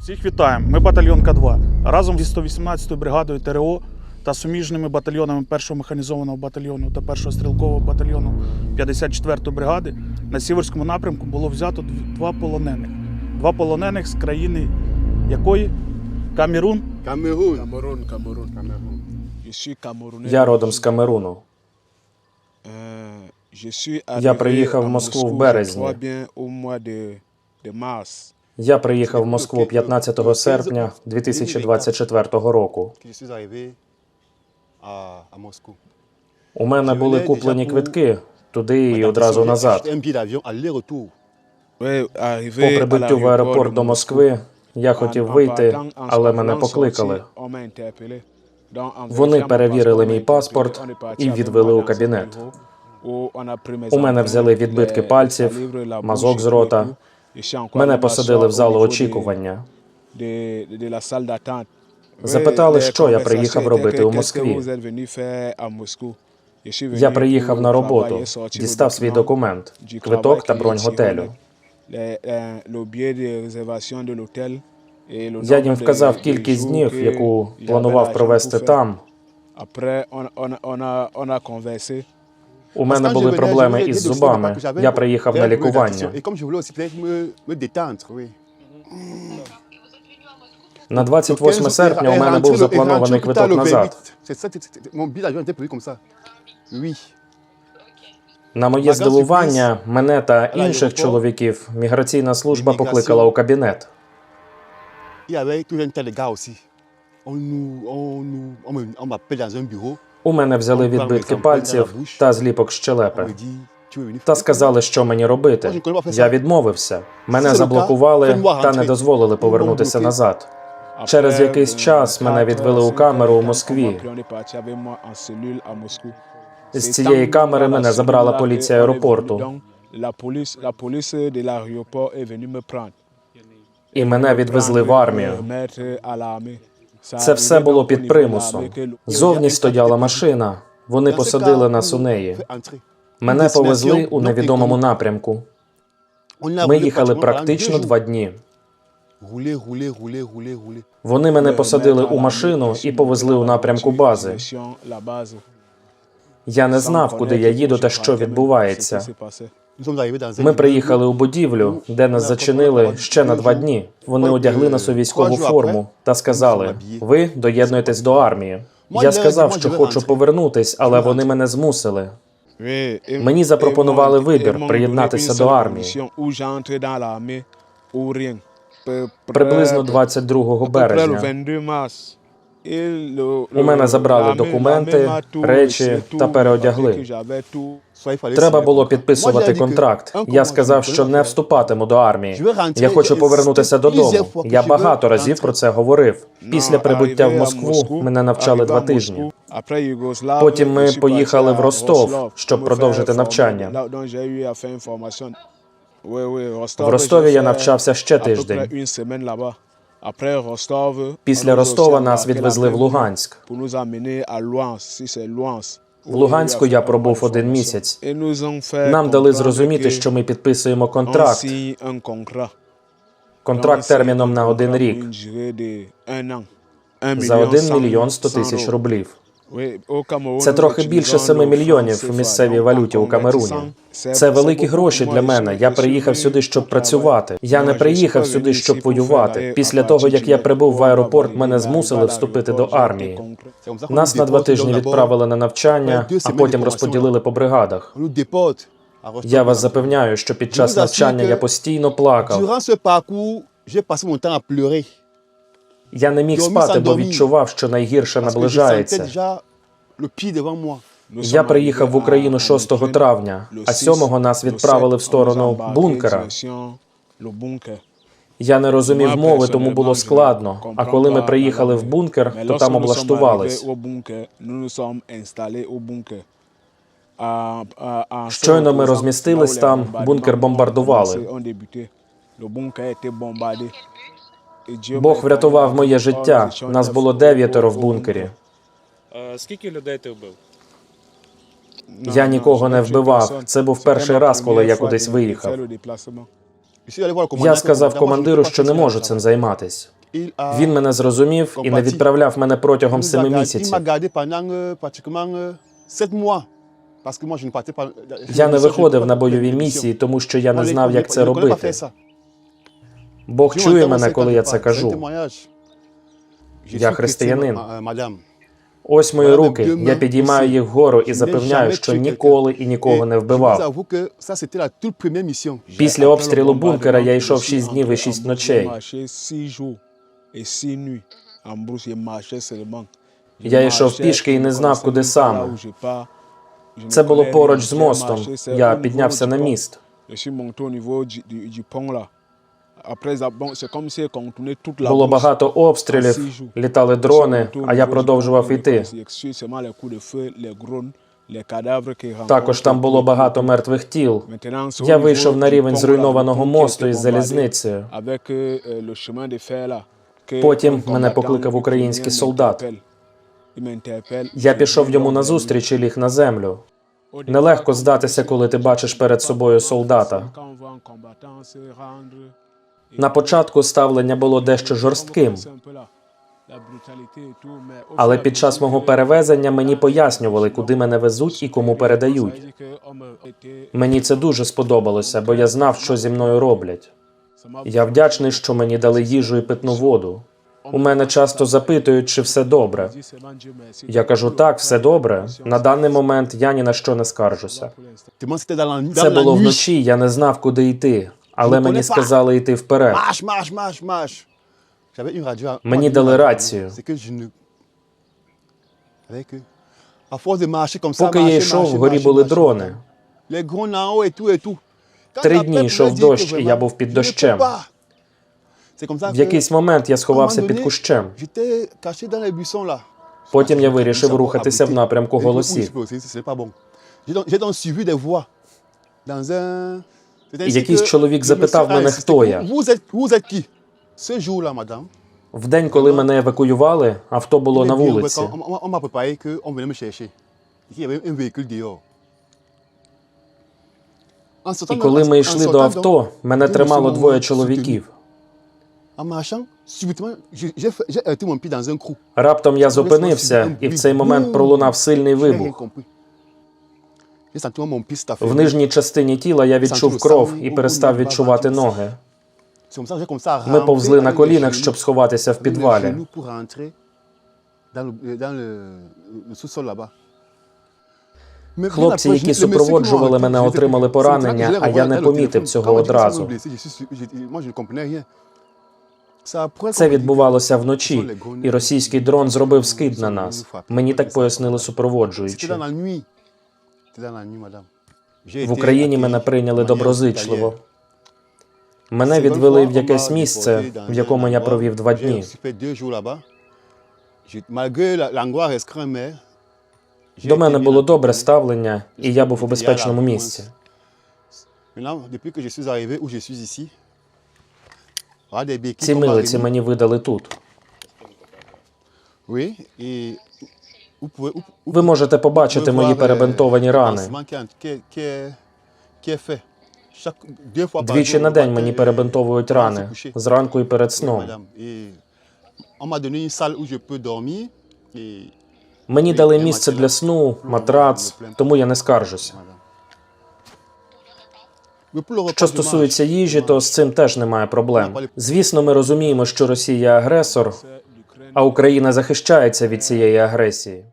Всіх вітаємо. Ми батальйон К2. Разом зі 118-ю бригадою ТРО та суміжними батальйонами 1-го механізованого батальйону та 1-го стрілкового батальйону 54-ї бригади на Сіверському напрямку було взято два полонених. Два полонених з країни якої? Камерун. Cameroun. Je suis Camerounais. Я родом з Камеруну. Euh, Я приїхав в Москву в березні. Я приїхав в Москву 15 серпня 2024 року. У мене були куплені квитки туди і одразу назад. По прибуттю в аеропорт до. Москви я хотів вийти, але мене покликали. Вони перевірили мій паспорт і відвели у кабінет. У мене взяли відбитки пальців, мазок з рота. Мене посадили в залу очікування. Запитали, що я приїхав робити у Москві. Я приїхав на роботу, дістав свій документ, квиток та бронь готелю. euh, Я їм вказав кількість днів, яку планував провести там. У мене були проблеми із зубами. Я приїхав на лікування. На 28 серпня у мене був запланований квиток назад. На моє здивування, мене та інших чоловіків міграційна служба покликала у кабінет. Il У мене взяли відбитки пальців та зліпок щелепи. Та сказали, що мені робити. Я відмовився. Мене заблокували та не дозволили повернутися назад. Через якийсь euh, час мене відвели у камеру у Москві. З цієї камери мене забрала поліція аеропорту. І мене відвезли в армію. Це все було під примусом. Зовні стояла машина. Вони посадили нас у неї. Мене повезли у невідомому напрямку. Ми їхали практично два дні. Вони мене посадили у машину і повезли у напрямку бази. Я не знав, куди я їду та що відбувається. Ми приїхали у будівлю, де нас зачинили ще на два дні. Вони одягли нас у військову форму та сказали: ви доєднуєтесь до армії. Я сказав, що хочу повернутись, але вони мене змусили. Мені запропонували вибір приєднатися до армії. Приблизно près- 22 à peu près le березня. У мене забрали документи, речі та переодягли. Треба було підписувати контракт. Я сказав, що не вступатиму до армії. Я хочу повернутися додому. Я багато разів про це говорив. Після прибуття в Москву мене навчали два тижні. Потім ми поїхали в Ростов, щоб продовжити навчання. В Ростові я навчався ще тиждень. Після Ростова нас відвезли в Луганськ. В Луганську я пробув один місяць. Нам дали зрозуміти, що ми підписуємо контракт. Контракт терміном на один рік за million 1 cent- мільйон 100 cent тисяч рублів. Це трохи більше nos 7 мільйонів в місцевій валюті у Камеруні. Це великі гроші для мене. Я приїхав сюди, щоб працювати. Я не приїхав сюди, щоб воювати. Після того, як я прибув в аеропорт, мене змусили вступити до армії. Нас на два тижні відправили на навчання, а потім розподілили по бригадах. Я вас запевняю, що під час навчання я постійно плакав. Я не міг спати, бо відчував, що найгірше наближається. Я приїхав в Україну à 6 Ukraine травня, а 6, 7 нас відправили 7, в сторону бункера. Я не розумів мови, тому було складно. А коли ми приїхали в бункер, то там облаштувались. Щойно ми розмістились там, бункер бомбардували. Бог врятував моє життя. Нас було дев'ятеро в бункері. Скільки людей ти вбив? Я нікого не вбивав. Це був перший раз, коли я кудись виїхав. Я сказав командиру, що не можу цим займатись. Він мене зрозумів і не відправляв мене протягом семи місяців. Я не виходив на бойові місії, тому що я не знав, як це робити. Бог чує мене, коли я це кажу. Я християнин. Ось мої руки. Я підіймаю їх вгору і запевняю, що ніколи і нікого не вбивав. Після обстрілу бункера я йшов 6 днів і 6 ночей. Я йшов пішки і не знав, куди саме. Це було поруч з мостом. Я піднявся на міст. Було багато обстрілів, літали дрони, а я продовжував йти. Також там було багато мертвих тіл. Я вийшов на рівень зруйнованого мосту із залізницею. Потім мене покликав український солдат. Я пішов йому назустріч і ліг на землю. Нелегко здатися, коли ти бачиш перед собою солдата. На початку ставлення було дещо жорстким, але під час мого перевезення мені пояснювали, куди мене везуть і кому передають. Мені це дуже сподобалося, бо я знав, що зі мною роблять. Я вдячний, що мені дали їжу і питну воду. У мене часто запитують, чи все добре. Я кажу, так, все добре. На даний момент я ні на що не скаржуся. Це було вночі, я не знав, куди йти, але мені сказали йти вперед. Мені дали рацію. Поки я йшов, вгорі були дрони. Три дні йшов дощ, і я був під дощем. В якийсь момент я сховався під кущем. Потім я вирішив рухатися в напрямку голосів. Якийсь чоловік запитав мене, хто я. В день, коли мене евакуювали, авто було на вулиці. І коли ми йшли до авто, мене тримало двоє чоловіків. Раптом я зупинився, і в цей момент пролунав сильний вибух. В нижній частині тіла я відчув кров і перестав відчувати ноги. Ми повзли на колінах, щоб сховатися в підвалі. Хлопці, які супроводжували мене, отримали поранення, а я не помітив цього одразу. Це відбувалося вночі, і російський дрон зробив скид на нас. Мені так пояснили супроводжуючі. В Україні мене прийняли доброзичливо. Мене відвели в якесь місце, в якому я провів два дні. До мене було добре ставлення, і я був у безпечному місці. Ці милиці мені видали тут. Ви можете побачити мої перебинтовані рани. Двічі на день мені перебинтовують рани зранку і перед сном. Мені дали місце для сну, матрац, тому я не скаржуся. Що стосується їжі, то з цим теж немає проблем. Звісно, ми розуміємо, що Росія агресор, а Україна захищається від цієї агресії.